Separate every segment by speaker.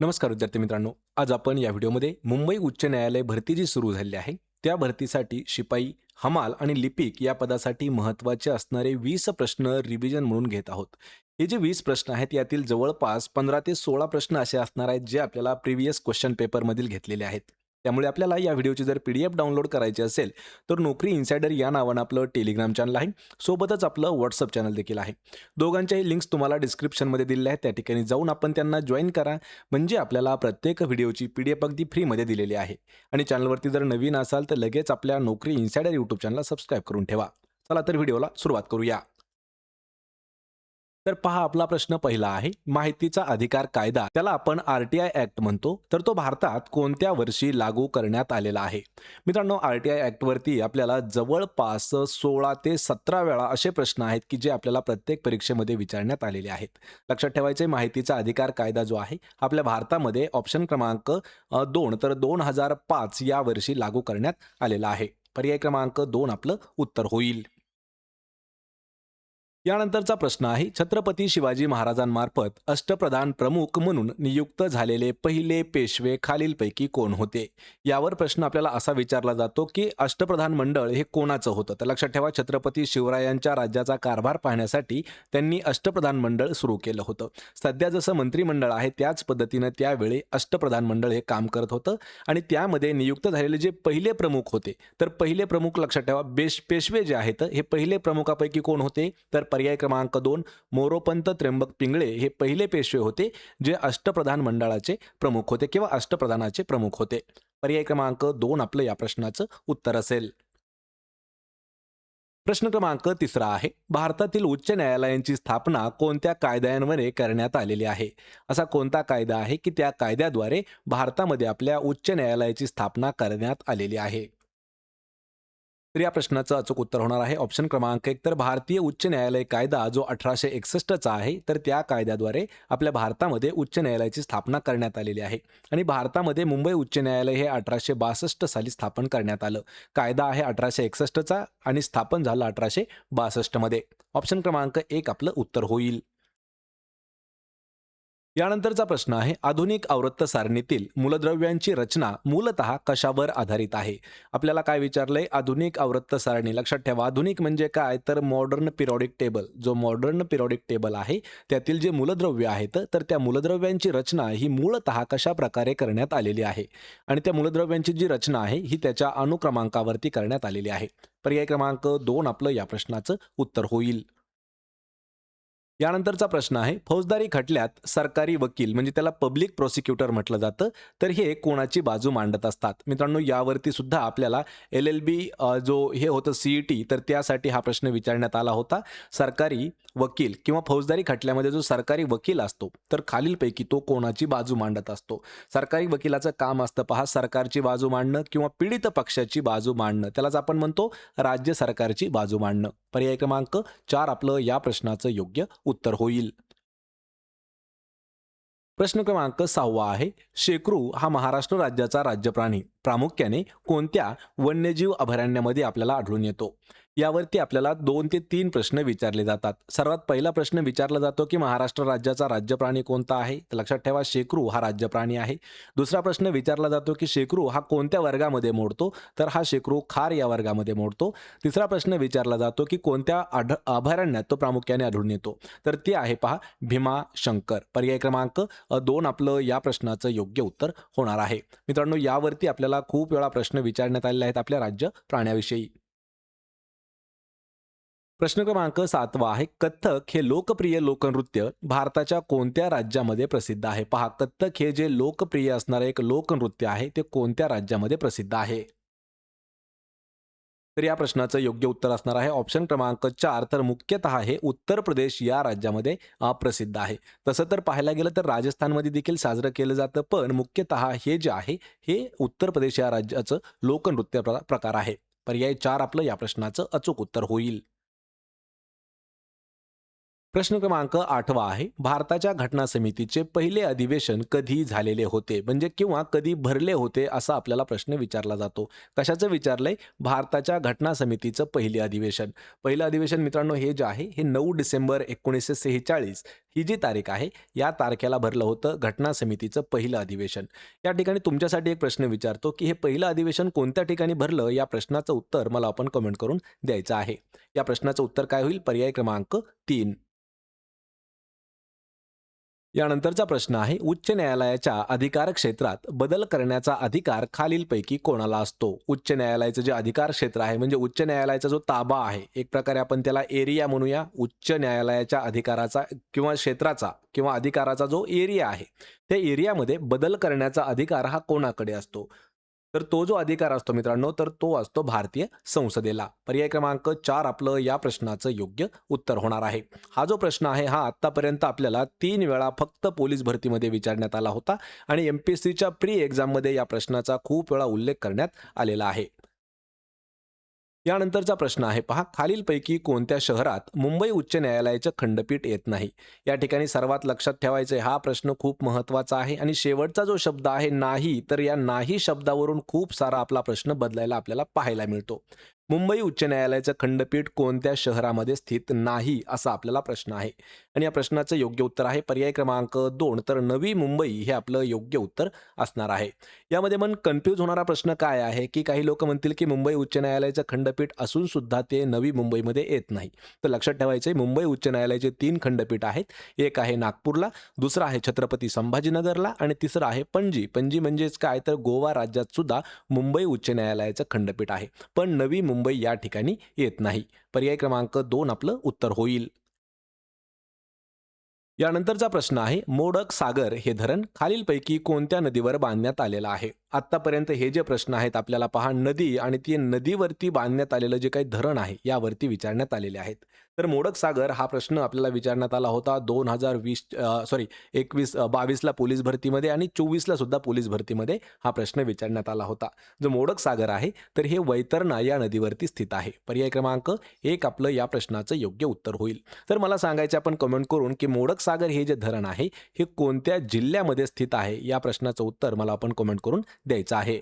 Speaker 1: नमस्कार विद्यार्थी मित्रांनो आज आपण या व्हिडिओमध्ये मुंबई उच्च न्यायालय भरती जी सुरू झाली आहे त्या भरतीसाठी शिपाई हमाल आणि लिपिक या पदासाठी महत्त्वाचे असणारे वीस प्रश्न रिव्हिजन म्हणून घेत आहोत. हे जे वीस प्रश्न आहेत यातील जवळपास पंधरा ते सोळा प्रश्न असे असणार आहेत जे आपल्याला प्रिव्हियस क्वेश्चन पेपरमधील घेतलेले आहेत. त्यामुळे आपल्याला या व्हिडिओची जर पी डी एफ डाउनलोड करायची असेल तर नोकरी इन्सायडर या नावानं आपलं टेलिग्राम चॅनल आहे. सोबतच आपलं व्हॉट्सअप चॅनल देखील आहे. दोघांच्याही लिंक्स तुम्हाला डिस्क्रिप्शनमध्ये दिलेल्या आहेत. त्या ठिकाणी जाऊन आपण त्यांना जॉईन करा. म्हणजे आपल्याला प्रत्येक व्हिडिओची पी डी एफ अगदी फ्रीमध्ये दिलेली आहे. आणि चॅनलवरती जर नवीन असाल तर लगेच आपल्या नोकरी इन्सायडर यूट्यूब चॅनलला सबस्क्राईब करून ठेवा. चला तर व्हिडिओला सुरुवात करूया. तर पहा आपला प्रश्न पहिला आहे. माहितीचा अधिकार कायदा त्याला आपण आर टी आय ॲक्ट म्हणतो. तर तो भारतात कोणत्या वर्षी लागू करण्यात आलेला आहे? मित्रांनो आर टी आय ॲक्टवरती आपल्याला जवळपास सोळा ते सतरा वेळा असे प्रश्न आहेत की जे आपल्याला प्रत्येक परीक्षेमध्ये विचारण्यात आलेले आहेत. लक्षात ठेवायचे माहितीचा अधिकार कायदा जो आहे आपल्या भारतामध्ये ऑप्शन क्रमांक दोन तर दोन हजार पाच या वर्षी लागू करण्यात आलेला आहे. पर्याय क्रमांक दोन आपलं उत्तर होईल. यानंतरचा प्रश्न आहे छत्रपती शिवाजी महाराजांमार्फत अष्टप्रधान प्रमुख म्हणून नियुक्त झालेले पहिले पेशवे खालीलपैकी कोण होते? यावर प्रश्न आपल्याला असा विचारला जातो की अष्टप्रधान मंडळ हे कोणाचं होतं? तर लक्षात ठेवा छत्रपती शिवरायांच्या राज्याचा कारभार पाहण्यासाठी त्यांनी अष्टप्रधान मंडळ सुरू केलं होतं. सध्या जसं मंत्रिमंडळ आहे त्याच पद्धतीनं त्यावेळी अष्टप्रधान मंडळ हे काम करत होतं आणि त्यामध्ये नियुक्त झालेले जे पहिले प्रमुख होते तर पहिले प्रमुख लक्षात ठेवा बेश पेशवे जे आहेत हे पहिले प्रमुखापैकी कोण होते? तर पर्याय क्रमांक दोन मोरोपंत त्र्यंबक पिंगळे हे पहिले पेशवे होते जे अष्टप्रधान मंडळाचे प्रमुख होते किंवा अष्टप्रधानाचे प्रमुख होते. पर्याय क्रमांक दोन आपलं या प्रश्नाचं उत्तर असेल. प्रश्न क्रमांक तिसरा आहे. भारतातील उच्च न्यायालयांची स्थापना कोणत्या कायद्यांवर करण्यात आलेली आहे? असा कोणता कायदा आहे की त्या कायद्याद्वारे भारतामध्ये आपल्या उच्च न्यायालयाची स्थापना करण्यात आलेली आहे? तर या प्रश्नाचं अचूक उत्तर होणार आहे. ऑप्शन क्रमांक एक तर भारतीय उच्च न्यायालय कायदा जो अठराशे एकसष्टचा आहे तर त्या कायद्याद्वारे आपल्या भारतामध्ये उच्च न्यायालयाची स्थापना करण्यात आलेली आहे. आणि भारतामध्ये मुंबई उच्च न्यायालय हे अठराशे बासष्ट साली स्थापन करण्यात आलं. कायदा आहे अठराशे एकसष्टचा आणि स्थापन झालं अठराशे बासष्टमध्ये. ऑप्शन क्रमांक एक आपलं उत्तर होईल. यानंतरचा प्रश्न आहे आधुनिक आवृत्त सारणीतील मूलद्रव्यांची रचना मूलतः कशावर आधारित आहे? आपल्याला काय विचारलंय? आधुनिक आवृत्त सारणी लक्षात ठेवा. आधुनिक म्हणजे काय? तर मॉडर्न पिरियॉडिक टेबल जो मॉडर्न पिरियॉडिक टेबल आहे त्यातील जे मूलद्रव्य आहेत तर त्या मूलद्रव्यांची रचना ही मूलत कशा प्रकारे करण्यात आलेली आहे? आणि त्या मूलद्रव्यांची जी रचना आहे ही त्याच्या अनुक्रमांकावरती करण्यात आलेली आहे. पर्याय क्रमांक दोन आपलं या प्रश्नाचं उत्तर होईल. यानंतरचा प्रश्न आहे फौजदारी खटल्यात सरकारी वकील म्हणजे त्याला पब्लिक प्रोसिक्युटर म्हटलं जातं तर हे कोणाची बाजू मांडत असतात? मित्रांनो यावरती सुद्धा आपल्याला एल एल बी जो हे होतं सी ई टी तर त्यासाठी हा प्रश्न विचारण्यात आला होता. सरकारी वकील किंवा फौजदारी खटल्यामध्ये जो सरकारी वकील असतो तर खालीलपैकी तो कोणाची बाजू मांडत असतो? सरकारी वकिलाचं काम असतं पहा सरकारची बाजू मांडणं किंवा पीडित पक्षाची बाजू मांडणं त्यालाच आपण म्हणतो राज्य सरकारची बाजू मांडणं. पर्याय क्रमांक चार आपलं या प्रश्नाचं योग्य उत्तर होईल. प्रश्न क्रमांक सहावा आहे शेकरू हा महाराष्ट्र राज्याचा राज्यप्राणी. प्रामुख्याने कोणत्या वन्यजीव अभयारण्यामध्ये आपल्याला आढळून येतो? यावरती आपल्याला दोन ते तीन प्रश्न विचारले जातात. सर्वात पहिला प्रश्न विचारला जातो की महाराष्ट्र राज्याचा राज्यप्राणी कोणता आहे? तर लक्षात ठेवा शेकरू हा राज्यप्राणी आहे. दुसरा प्रश्न विचारला जातो की शेकरू हा कोणत्या वर्गामध्ये मोडतो? तर हा शेकरू खार या वर्गामध्ये मोडतो. तिसरा प्रश्न विचारला जातो की कोणत्या आढ अभयारण्यात तो प्रामुख्याने आढळून येतो? तर ते आहे पहा भीमा शंकर. पर्याय क्रमांक दोन आपलं या प्रश्नाचं योग्य उत्तर होणार आहे. मित्रांनो यावरती आपल्याला खूप वेळा प्रश्न विचारण्यात आलेले आहेत आपल्या राज्य प्राण्याविषयी. प्रश्न क्रमांक सातवा आहे कथ्थक हे लोकप्रिय लोकनृत्य भारताच्या कोणत्या राज्यामध्ये प्रसिद्ध आहे? पहा कथ्थक हे जे लोकप्रिय असणारे एक लोकनृत्य आहे ते कोणत्या राज्यामध्ये प्रसिद्ध आहे? तर या प्रश्नाचं योग्य उत्तर असणार आहे. ऑप्शन क्रमांक चार तर मुख्यतः हे उत्तर प्रदेश या राज्यामध्ये प्रसिद्ध आहे. तसं तर पाहायला गेलं तर राजस्थानमध्ये देखील साजरं केलं जातं पण मुख्यतः हे जे आहे हे उत्तर प्रदेश या राज्याचं लोकनृत्य प्र- प्रकार आहे. पर्याय चार आपलं या प्रश्नाचं अचूक उत्तर होईल. प्रश्न क्रमांक आठवा आहे. भारताच्या घटना समितीचे पहिले अधिवेशन कधी झालेले होते? म्हणजे किंवा कधी भरले होते असा आपल्याला प्रश्न विचारला जातो. कशाचं विचारलंय? भारताच्या घटना समितीचं पहिले अधिवेशन. पहिलं अधिवेशन मित्रांनो हे जे आहे हे नऊ डिसेंबर एकोणीसशे सेहेचाळीस ही जी तारीख आहे या तारखेला भरलं होतं घटना समितीचं पहिलं अधिवेशन. या ठिकाणी तुमच्यासाठी एक प्रश्न विचारतो की हे पहिलं अधिवेशन कोणत्या ठिकाणी भरलं? या प्रश्नाचं उत्तर मला आपण कमेंट करून द्यायचं आहे. या प्रश्नाचं उत्तर काय होईल? पर्याय क्रमांक तीन. यानंतरचा प्रश्न आहे उच्च न्यायालयाच्या अधिकार क्षेत्रात बदल करण्याचा अधिकार खालीलपैकी कोणाला असतो? उच्च न्यायालयाचं जे अधिकार क्षेत्र आहे म्हणजे उच्च न्यायालयाचा जो ताबा आहे एक प्रकारे आपण त्याला एरिया म्हणूया. उच्च न्यायालयाच्या अधिकाराचा किंवा क्षेत्राचा किंवा अधिकाराचा जो एरिया आहे त्या एरियामध्ये बदल करण्याचा अधिकार हा कोणाकडे असतो? तर तो जो अधिकार असतो मित्रांनो तर तो असतो भारतीय संसदेला. पर्याय क्रमांक चार आपलं या प्रश्नाचं योग्य उत्तर होणार आहे. हा जो प्रश्न आहे हा आत्तापर्यंत आपल्याला तीन वेळा फक्त पोलीस भरतीमध्ये विचारण्यात आला होता आणि एम पी एस सीच्या प्री एक्झाममध्ये या प्रश्नाचा खूप वेळा उल्लेख करण्यात आलेला आहे. यानंतरचा प्रश्न आहे पहा. खालीलपैकी कोणत्या शहरात मुंबई उच्च न्यायालयाचं खंडपीठ येत नाही? या ठिकाणी सर्वात लक्षात ठेवायचं हा प्रश्न खूप महत्त्वाचा आहे आणि शेवटचा जो शब्द आहे नाही तर या नाही शब्दावरून खूप सारा आपला प्रश्न बदलायला आपल्याला पाहायला मिळतो. मुंबई उच्च न्यायालयाचं खंडपीठ कोणत्या शहरामध्ये स्थित नाही असा आपल्याला प्रश्न आहे. आणि या प्रश्नाचं योग्य उत्तर आहे पर्याय क्रमांक दोन. तर नवी मुंबई हे आपलं योग्य उत्तर असणार आहे. यामध्ये मन कन्फ्यूज होणारा प्रश्न काय आहे की काही लोक म्हणतील की मुंबई उच्च न्यायालयाचं खंडपीठ असून सुद्धा ते नवी मुंबईमध्ये येत नाही. तर लक्षात ठेवायचं आहे मुंबई उच्च न्यायालयाचे तीन खंडपीठ आहेत. एक आहे नागपूरला दुसरं आहे छत्रपती संभाजीनगरला आणि तिसरं आहे पणजी. पणजी म्हणजेच काय? तर गोवा राज्यात सुद्धा मुंबई उच्च न्यायालयाचं खंडपीठ आहे. पण नवी मुंबई या ठिकाणी येत नाही. पर्याय क्रमांक दोन आपलं उत्तर होईल. यानंतरचा प्रश्न आहे मोडक सागर हे धरण खालीलपैकी कोणत्या नदीवर बांधण्यात आलेलं आहे? आत्तापर्यंत हे जे प्रश्न आहेत आपल्याला पहा नदी आणि ती नदीवरती बांधण्यात आलेलं जे काही धरण आहे यावरती विचारण्यात आलेले आहेत. तर मोडक सागर हा प्रश्न आपल्याला विचारण्यात आला होता. दोन हजार वीस सॉरी एकवीस बावीसला पोलीस भरतीमध्ये आणि चोवीसला सुद्धा पोलीस भरतीमध्ये हा प्रश्न विचारण्यात आला होता. जो मोडक सागर आहे तर हे वैतरणा या नदीवरती स्थित आहे. पर्याय क्रमांक एक आपलं या प्रश्नाचं योग्य उत्तर होईल. तर मला सांगायचं आपण कमेंट करून की मोडक सागर हे जे धरण आहे हे कोणत्या जिल्ह्यामध्ये स्थित आहे या प्रश्नाचं उत्तर मला आपण कमेंट करून द्यायचं आहे.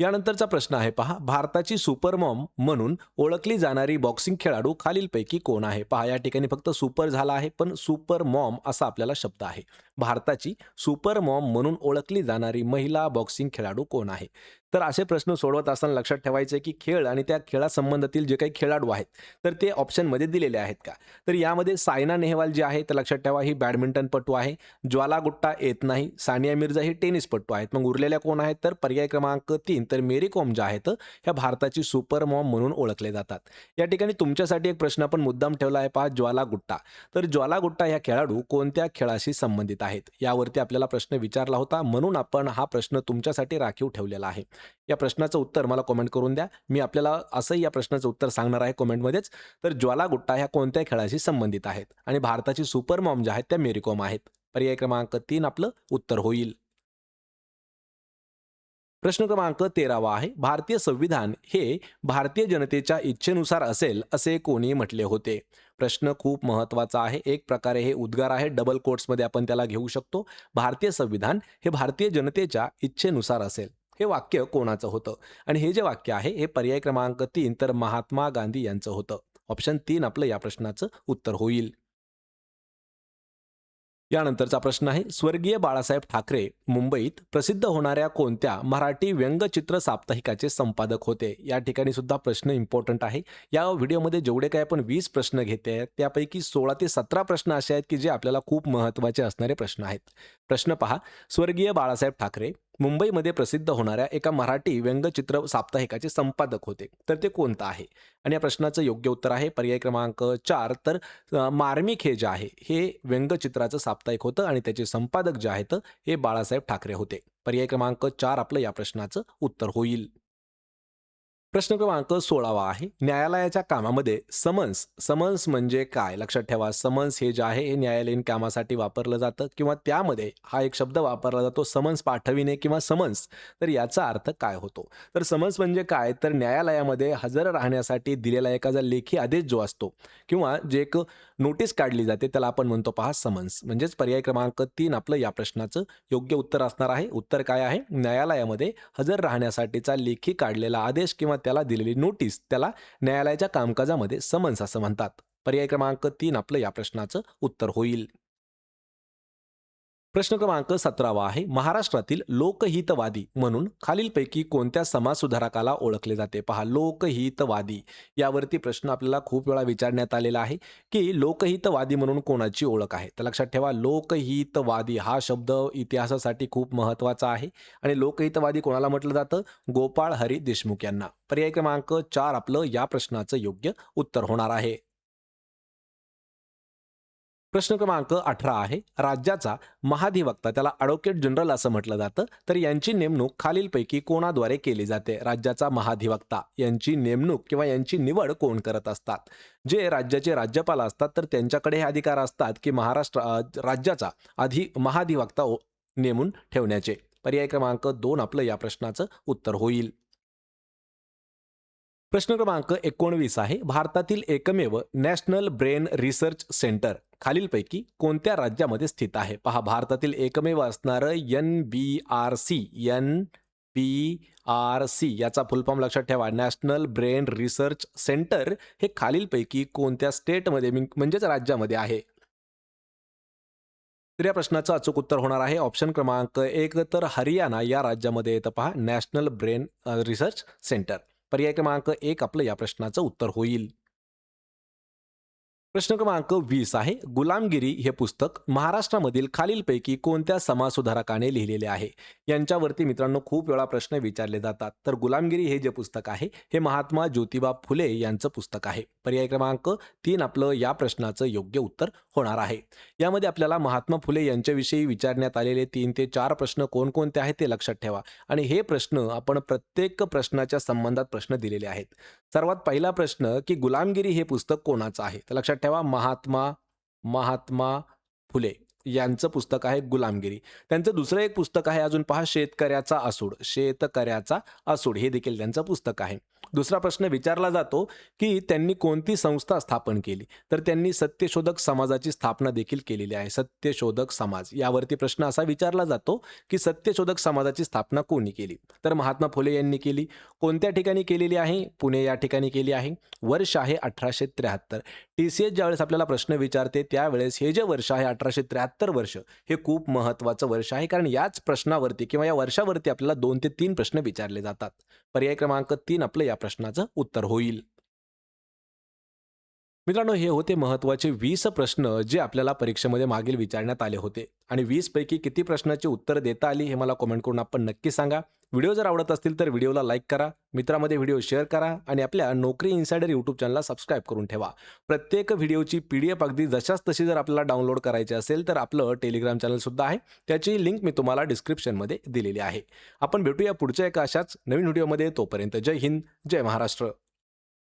Speaker 1: यानंतरचा प्रश्न आहे पहा. भारताची सुपर मॉम म्हणून ओळखली जाणारी बॉक्सिंग खेळाडू खालीलपैकी कोण आहे? पहा या ठिकाणी फक्त सुपर झाला आहे पण सुपर मॉम असा आपल्याला शब्द आहे. भारताची सुपर मॉम म्हणून ओळखली जाणारी महिला बॉक्सिंग खेळाडू कोण आहे? तर असे प्रश्न सोडवत असताना लक्षात ठेवायचे की खेळ आणि त्या खेळासंबंधातील जे काही खेळाडू आहेत तर ते ऑप्शनमध्ये दिलेले आहेत का? तर यामध्ये सायना नेहवाल जी आहे तर लक्षात ठेवा ही बॅडमिंटनपटू आहे. ज्वाला गुट्टा येत नाही सानिया मिर्झा ही टेनिसपटू आहेत. मग उरलेल्या कोण आहेत? तर पर्याय क्रमांक तीन तर मेरी कॉम ज्या आहेत ह्या भारताची सुपर मॉम म्हणून ओळखले जातात. या ठिकाणी तुमच्यासाठी एक प्रश्न आपण मुद्दाम ठेवला आहे पहा ज्वाला गुट्टा तर ज्वाला गुट्टा ह्या खेळाडू कोणत्या खेळाशी संबंधित आहेत? यावरती आपल्याला प्रश्न विचारला होता म्हणून आपण हा प्रश्न तुमच्यासाठी राखीव ठेवलेला आहे. या प्रश्नाचं उत्तर मला कमेंट करून द्या. मी आपल्याला असंही या प्रश्नाचं उत्तर सांगणार आहे कमेंटमध्येच तर ज्वाला गुट्टा ह्या कोणत्या खेळाशी संबंधित आहेत? आणि भारताची सुपर मॉम ज्या आहेत त्या मेरीकॉम आहेत. पर्याय क्रमांक तीन आपलं उत्तर होईल. प्रश्न क्रमांक तेरावा आहे. भारतीय संविधान हे भारतीय जनतेच्या इच्छेनुसार असेल असे कोणी म्हटले होते. प्रश्न खूप महत्त्वाचा आहे. एक प्रकारे हे उद्गार आहे. डबल कोट्समध्ये आपण त्याला घेऊ शकतो. भारतीय संविधान हे भारतीय जनतेच्या इच्छेनुसार असेल. हे वाक्य कोणाचं होतं? आणि हे जे वाक्य आहे हे पर्याय क्रमांक तीन तर महात्मा गांधी यांचं होतं. ऑप्शन तीन आपलं या प्रश्नाचं उत्तर होईल. यानंतरचा प्रश्न आहे स्वर्गीय बाळासाहेब ठाकरे मुंबईत प्रसिद्ध होणाऱ्या कोणत्या मराठी व्यंगचित्र साप्ताहिकाचे संपादक होते? या ठिकाणी सुद्धा प्रश्न इम्पॉर्टंट आहे. या व्हिडिओमध्ये जेवढे काही आपण वीस प्रश्न घेते आहेत त्यापैकी सोळा ते सतरा प्रश्न असे आहेत की जे आपल्याला खूप महत्त्वाचे असणारे प्रश्न आहेत. प्रश्न पहा स्वर्गीय बाळासाहेब ठाकरे मुंबईमध्ये प्रसिद्ध होणाऱ्या एका मराठी व्यंगचित्र साप्ताहिकाचे संपादक होते. तर ते कोणतं आहे? आणि या प्रश्नाचं योग्य उत्तर आहे. पर्याय क्रमांक चार. तर मार्मिक हे जे आहे हे व्यंगचित्राचं साप्ताहिक होतं आणि त्याचे संपादक जे आहेत हे बाळासाहेब ठाकरे होते. पर्याय क्रमांक चार आपलं या प्रश्नाचं उत्तर होईल. प्रश्न क्रमांक सोळावा आहे. न्यायालयाच्या कामामध्ये समन्स समन्स म्हणजे काय? लक्षात ठेवा समन्स हे जे आहे हे न्यायालयीन कामासाठी वापरलं जातं किंवा त्यामध्ये हा एक शब्द वापरला जातो समन्स पाठविणे किंवा समन्स. तर याचा अर्थ काय होतो? तर समन्स म्हणजे काय? तर न्यायालयामध्ये हजर राहण्यासाठी दिलेला एखादा लेखी आदेश जो असतो किंवा जे एक नोटीस काढली जाते. त्याला आपण म्हणतो पहा समन्स. म्हणजेच पर्याय क्रमांक तीन आपलं या प्रश्नाचं योग्य उत्तर असणार आहे. उत्तर काय आहे? न्यायालयामध्ये हजर राहण्यासाठीचा लेखी काढलेला आदेश किंवा त्याला दिलेली नोटीस त्याला न्यायालयाच्या कामकाजामध्ये समन्स असं म्हणतात. पर्याय क्रमांक तीन आपलं या प्रश्नाचं उत्तर होईल. प्रश्न क्रमांक सतरावा आहे. महाराष्ट्रातील लोकहितवादी म्हणून खालीलपैकी कोणत्या समाजसुधारकाला ओळखले जाते? पहा लोकहितवादी. यावरती प्रश्न आपल्याला खूप वेळा विचारण्यात आलेला आहे की लोकहितवादी म्हणून कोणाची ओळख आहे? तर लक्षात ठेवा लोकहितवादी हा शब्द इतिहासासाठी खूप महत्त्वाचा आहे आणि लोकहितवादी कोणाला म्हटलं जातं? गोपाळ हरी देशमुख यांना. पर्याय क्रमांक चार आपलं या प्रश्नाचं योग्य उत्तर होणार आहे. प्रश्न क्रमांक अठरा आहे. राज्याचा महाधिवक्ता त्याला ॲडव्होकेट जनरल असं म्हटलं जातं तर यांची नेमणूक खालीलपैकी कोणाद्वारे केली जाते? राज्याचा महाधिवक्ता यांची नेमणूक किंवा यांची निवड कोण करत असतात? जे राज्याचे राज्यपाल असतात तर त्यांच्याकडे हे अधिकार असतात की महाराष्ट्र राज्याचा आधी महाधिवक्ता ओ- नेमून ठेवण्याचे. पर्याय क्रमांक दोन आपलं या प्रश्नाचं उत्तर होईल. प्रश्न क्रमांक एकोणवीस आहे. भारतातील एकमेव नॅशनल ब्रेन रिसर्च सेंटर खालीलपैकी कोणत्या राज्यामध्ये स्थित आहे? पहा भारतातील एकमेव असणारं N B R C N P R C याचा फुलफॉर्म लक्षात ठेवा. नॅशनल ब्रेन रिसर्च सेंटर हे खालीलपैकी कोणत्या स्टेटमध्ये म्हणजेच राज्यामध्ये आहे? तर या प्रश्नाचं अचूक उत्तर होणार आहे. ऑप्शन क्रमांक एक तर हरियाणा या राज्यामध्ये येतं पहा. National brain research centre. पर्याय क्रमांक एक आपलं या प्रश्नाचं उत्तर होईल. प्रश्न क्रमांक वीस आहे. गुलामगिरी हे पुस्तक महाराष्ट्रामधील खालीलपैकी कोणत्या समाजसुधारकाने लिहिलेले आहे? यांच्यावरती मित्रांनो खूप वेळा प्रश्न विचारले जातात. तर गुलामगिरी हे जे पुस्तक आहे हे महात्मा ज्योतिबा फुले यांचं पुस्तक आहे. पर्याय क्रमांक तीन आपलं या प्रश्नाचं योग्य उत्तर होणार आहे. यामध्ये आपल्याला महात्मा फुले यांच्याविषयी विचारण्यात आलेले तीन ते चार प्रश्न कोणकोणते आहेत ते लक्षात ठेवा. आणि हे प्रश्न आपण प्रत्येक प्रश्नाच्या संबंधात प्रश्न दिलेले आहेत. सर्वात पहिला प्रश्न की गुलामगिरी हे पुस्तक कोणाचं आहे? तर लक्षात ठेवा महात्मा महात्मा फुले. यांचं पुस्तक आहे गुलामगिरी. त्यांचं दुसरं एक पुस्तक आहे अजून पहा शेतकऱ्याचा असूड शेतकऱ्याचा असूड हे देखील त्यांचं पुस्तक आहे. दुसरा प्रश्न विचारला जातो की त्यांनी कोणती संस्था स्थापन केली? तर त्यांनी सत्यशोधक समाजाची स्थापना देखील केलेली आहे. सत्यशोधक समाज. यावरती प्रश्न असा विचारला जातो की सत्यशोधक समाजाची स्थापना कोणी केली? तर महात्मा फुले यांनी केली. कोणत्या ठिकाणी केलेली आहे? पुणे या ठिकाणी केली आहे. वर्ष आहे अठराशे त्र्याहत्तर. टी. सी. एस. ज्यावेळेस आपल्याला प्रश्न विचारते त्यावेळेस हे जे वर्ष आहे अठराशे त्र्याहत्तर वर्ष हे खूप महत्त्वाचं वर्ष आहे. कारण याच प्रश्नावरती किंवा या वर्षावरती आपल्याला दोन ते तीन प्रश्न विचारले जातात. पर्याय क्रमांक तीन आपलं या प्रश्नाचं उत्तर होईल. मित्रांनो हे होते महत्त्वाचे वीस प्रश्न जे आपल्याला परीक्षेमध्ये मागील विचारण्यात आले होते. आणि वीस पैकी किती प्रश्नाची उत्तर देता आली हे मला कॉमेंट करून आपण नक्की सांगा. व्हिडिओ जर आवडत असतील तर व्हिडिओला लाईक करा मित्रामध्ये व्हिडिओ शेअर करा आणि आपल्या नोकरी इन्सायडर यूट्यूब चॅनलला सबस्क्राईब करून ठेवा. प्रत्येक व्हिडिओची पी डी एफ अगदी जशाच तशी जर आपल्याला डाउनलोड करायची असेल तर आपलं टेलिग्राम चॅनलसुद्धा आहे. त्याची लिंक मी तुम्हाला डिस्क्रिप्शनमध्ये दिलेली आहे. आपण भेटूया पुढच्या एका अशाच नवीन व्हिडिओमध्ये. तोपर्यंत जय हिंद जय महाराष्ट्र.